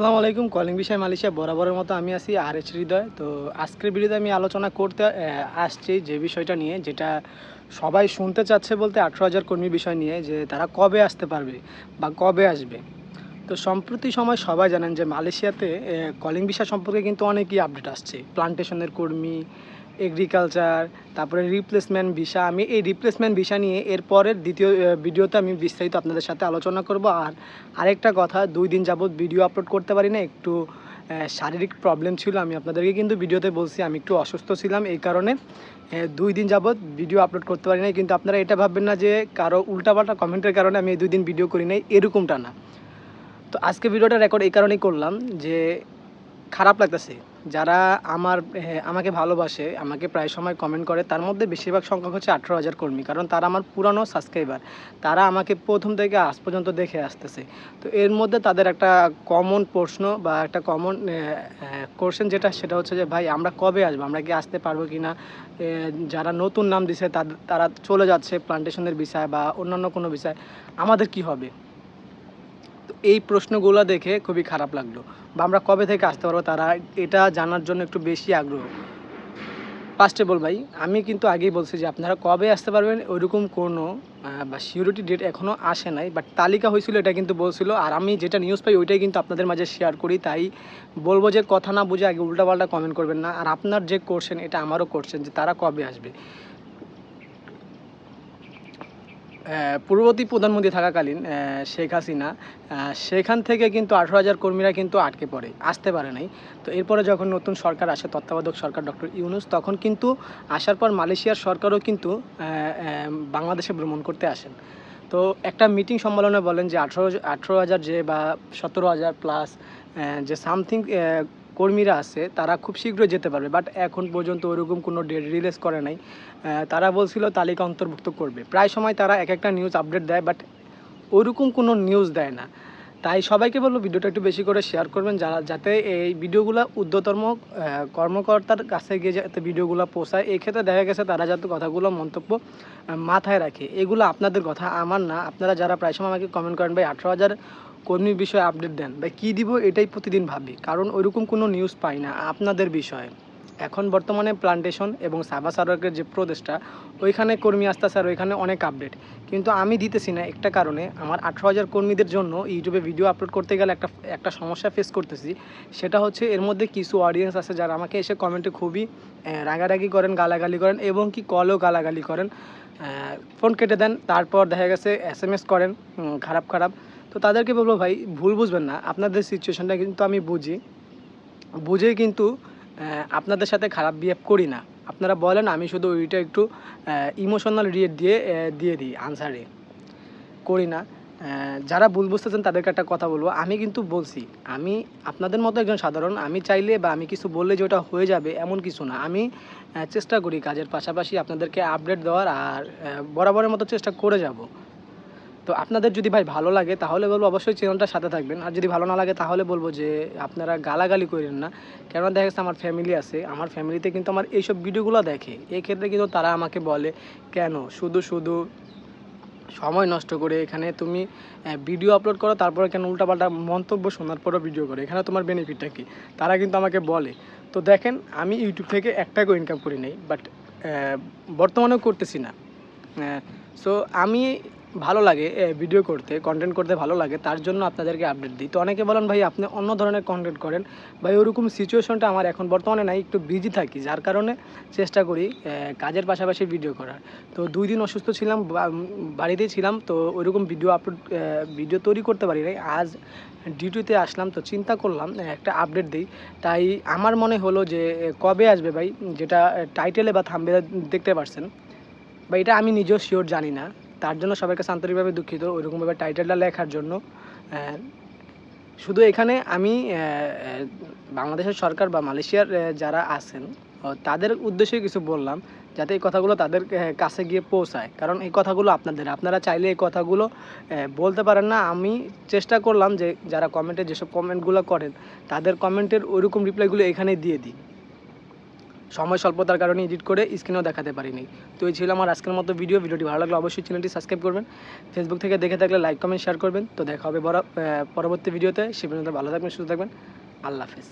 আসসালামু আলাইকুম, কলিং বিষয় মালয়েশিয়া বরাবরের মতো আমি আছি আর এস হৃদয়। তো আজকের ভিডিওতে আমি আলোচনা করতে আসছি যে বিষয়টা নিয়ে, যেটা সবাই শুনতে চাচ্ছে বলতে আঠেরো হাজার কর্মী বিষয় নিয়ে, যে তারা কবে আসতে পারবে বা কবে আসবে। তো সম্প্রতি সময় সবাই জানেন যে মালয়েশিয়াতে কলিং বিষয় সম্পর্কে কিন্তু অনেকই আপডেট আসছে। প্লান্টেশনের কর্মী এগ্রিকালচার তারপরে রিপ্লেসমেন্ট ভিসা আমি এই রিপ্লেসমেন্ট ভিসা নিয়ে এর পরের দ্বিতীয় ভিডিওতে আমি বিস্তারিত আপনাদের সাথে আলোচনা করব। আর আরেকটা কথা, দুই দিন যাবত ভিডিও আপলোড করতে পারি না, একটু শারীরিক প্রবলেম ছিল। আমি আপনাদেরকে কিন্তু ভিডিওতে বলছি, আমি একটু অসুস্থ ছিলাম এই কারণে দুই দিন যাবত ভিডিও আপলোড করতে পারি নাই। কিন্তু আপনারা এটা ভাববেন না যে কারও উল্টাপাল্টা কমেন্টের কারণে আমি এই দুই দিন ভিডিও করি নাই, এরকমটা না। তো আজকে ভিডিওটা রেকর্ড এই কারণেই করলাম যে, খারাপ লাগতেছে। যারা আমার হ্যাঁ, আমাকে ভালোবাসে আমাকে প্রায় সময় কমেন্ট করে তার মধ্যে বেশিরভাগ সংখ্যক হচ্ছে আঠেরো হাজার কর্মী কারণ তারা আমার পুরানো সাবস্ক্রাইবার তারা আমাকে প্রথম থেকে আজ পর্যন্ত দেখে আসতেছে। তো এর মধ্যে তাদের একটা কমন প্রশ্ন বা একটা কমন কোশ্চেন যেটা সেটা হচ্ছে যে ভাই আমরা কবে আসব? আমরা কি আসতে পারব কি না যারা নতুন নাম দিছে তারা চলে যাচ্ছে প্লান্টেশনের বিষয় বা অন্যান্য কোনো বিষয়। আমাদের কি হবে? এই প্রশ্নগুলো দেখে খুবই খারাপ লাগল। বা আমরা কবে থেকে আসতে পারব তারা এটা জানার জন্য একটু বেশি আগ্রহ। ফার্স্টে বল ভাই, আমি কিন্তু আগেই বলছি যে আপনারা কবে আসতে পারবেন ওইরকম কোনো বা সিউরিটি ডেট এখনও আসে নাই বাট তালিকা হয়েছিল এটা কিন্তু বলছিল, আর আমি যেটা নিউজ পাই ওইটাই কিন্তু আপনাদের মাঝে শেয়ার করি, তাই বলব যে কথা না বুঝে আগে উল্টাপাল্টা কমেন্ট করবেন না, আর আপনার যে কোশ্চেন এটা আমারও কোশ্চেন যে তারা কবে আসবে। পূর্ববর্তী প্রধানমন্ত্রী থাকাকালীন শেখ হাসিনা সেখান থেকে কিন্তু আঠেরো হাজার কর্মীরা কিন্তু আটকে পড়ে, আসতে পারে নাই। তো এরপরে যখন নতুন সরকার আসে, তত্ত্বাবধায়ক সরকার ডক্টর ইউনুস, তখন কিন্তু আসার পর মালয়েশিয়ার সরকারও কিন্তু বাংলাদেশে ভ্রমণ করতে আসেন। তো একটা মিটিং সম্মেলনে বলেন যে আঠেরো আঠেরো হাজার যে বা সতেরো হাজার প্লাস যে সামথিং কর্মীরা আছে, তারা খুব শীঘ্র যেতে পারবে বাট এখন পর্যন্ত ওরকম কোনো ডেট রিলিজ করে নাই। তারা বলছিল তালিকা অন্তর্ভুক্ত করবে। প্রায় সময় তারা এক একটা নিউজ আপডেট দেয় বাট ওরকম কোনো নিউজ দেয় না। তাই সবাইকে বলব ভিডিওটা একটু বেশি করে শেয়ার করবেন, যারা, যাতে এই ভিডিওগুলো ঊর্ধ্বতম কর্মকর্তার কাছে গিয়ে যাতে ভিডিওগুলো পৌঁছায় এই ক্ষেত্রে দেখা গেছে তারা যাতে কথাগুলো মন্তব্য মাথায় রাখে। এগুলো আপনাদের কথা, আমার না। আপনারা যারা প্রায় সময় আমাকে কমেন্ট করেন, ভাই, আঠেরো হাজার কর্মীর বিষয়ে আপডেট দেন? বা কী দিব এটাই প্রতিদিন ভাবি, কারণ ওইরকম কোনো নিউজ পাই না আপনাদের বিষয়ে। এখন বর্তমানে প্লান্টেশন এবং সাবা সারকের যে প্রদেশটা, ওইখানে কর্মী আসতেছে স্যার ওইখানে অনেক আপডেট কিন্তু আমি দিতেছি না একটা কারণে, আমার আঠেরো হাজার কর্মীদের জন্য ইউটিউবে ভিডিও আপলোড করতে গেলে একটা একটা সমস্যা ফেস করতেছি। সেটা হচ্ছে এর মধ্যে কিছু অডিয়েন্স আছে যারা আমাকে এসে কমেন্টে খুবই রাগারাগি করেন, গালাগালি করেন এবং কি কলও গালাগালি করেন। ফোন কেটে দেন, তারপর দেখা গেছে এস করেন খারাপ খারাপ। তো তাদেরকে বলব, ভাই, ভুল বুঝবেন না। আপনাদের সিচুয়েশনটা কিন্তু আমি বুঝি। বুঝে কিন্তু আপনাদের সাথে খারাপ বিহেভ করি না। আপনারা বলেন, আমি শুধু ওইটা একটু ইমোশনাল রিয়েট দিয়ে দিয়ে দিই আনসারে করি না। যারা ভুল বুঝতেছেন, তাদেরকে একটা কথা বলব। আমি কিন্তু বলছি, আমি আপনাদের মতো একজন সাধারণ, আমি চাইলে বা আমি কিছু বললে যে ওটা হয়ে যাবে, এমন কিছু না। আমি চেষ্টা করি কাজের পাশাপাশি আপনাদেরকে আপডেট দেওয়ার আর বরাবরের মতো চেষ্টা করে যাব। তো আপনাদের যদি ভাই ভালো লাগে, তাহলে বলব অবশ্যই চ্যানেলটা সাথে থাকবেন। আর যদি ভালো না লাগে, তাহলে বলব যে আপনারা গালাগালি করেন না। কেননা দেখা আমার ফ্যামিলি আছে, আমার ফ্যামিলিতে কিন্তু আমার এইসব ভিডিওগুলো দেখে। এক্ষেত্রে কিন্তু তারা আমাকে বলে, কেন? শুধু শুধু সময় নষ্ট করে এখানে তুমি ভিডিও আপলোড করো, তারপরে কেন উল্টাপাল্টা মন্তব্য শোনার পরও ভিডিও করো? এখানে তোমার বেনিফিটটা কী? তারা কিন্তু আমাকে বলে। তো দেখেন, আমি ইউটিউব থেকে এক টাকাও ইনকাম করি নাই বাট বর্তমানেও করতেছি না। সো আমি ভালো লাগে ভিডিও করতে কন্টেন্ট করতে ভালো লাগে, তার জন্য আপনাদেরকে আপডেট দিই। তো অনেকে বলেন, ভাই, আপনি অন্য ধরনের কন্টেন্ট করেন। ভাই, ওরকম সিচুয়েশনটা আমার এখন বর্তমানে নাই, একটু বিজি থাকি, যার কারণে চেষ্টা করি কাজের পাশাপাশি ভিডিও করার। তো দুই দিন অসুস্থ ছিলাম বাড়িতেই ছিলাম, তো ওইরকম ভিডিও আপলোড ভিডিও তৈরি করতে পারি নাই। আজ ডিউটিতে আসলাম, তো চিন্তা করলাম একটা আপডেট দিই। তাই আমার মনে হলো যে কবে আসবে ভাই? যেটা টাইটেলে বা থাম্বে দেখতে পারছেন। বা এটা আমি নিজেও শিওর জানি না। তার জন্য সবার কাছে আন্তরিকভাবে দুঃখিত ওইরকমভাবে টাইটেলটা লেখার জন্য। শুধু এখানে আমি বাংলাদেশের সরকার বা মালয়েশিয়ার যারা আছেন তাদের উদ্দেশ্যে কিছু বললাম যাতে এই কথাগুলো তাদের কাছে গিয়ে পৌঁছায়। কারণ এই কথাগুলো আপনাদের, আপনারা চাইলে এই কথাগুলো বলতে পারেন না। আমি চেষ্টা করলাম যে যারা কমেন্টে যেসব কমেন্টগুলো করেন, তাদের কমেন্টের ওইরকম রিপ্লাইগুলো এখানে দিয়ে দিই। সময় স্বল্পতার কারণে এডিট করে স্ক্রিনেও দেখাতে পারিনি। তো এই ছিল আমার আজকের মতো ভিডিও ভিডিওটি ভালো লাগলে অবশ্যই চ্যানেলটি সাবস্ক্রাইব করবেন। ফেসবুক থেকে দেখে থাকলে লাইক কমেন্ট শেয়ার করবেন। তো দেখা হবে পরবর্তী ভিডিওতে সে পর্যন্ত ভালো থাকবেন, সুস্থ থাকবেন। আল্লাহ হাফেজ।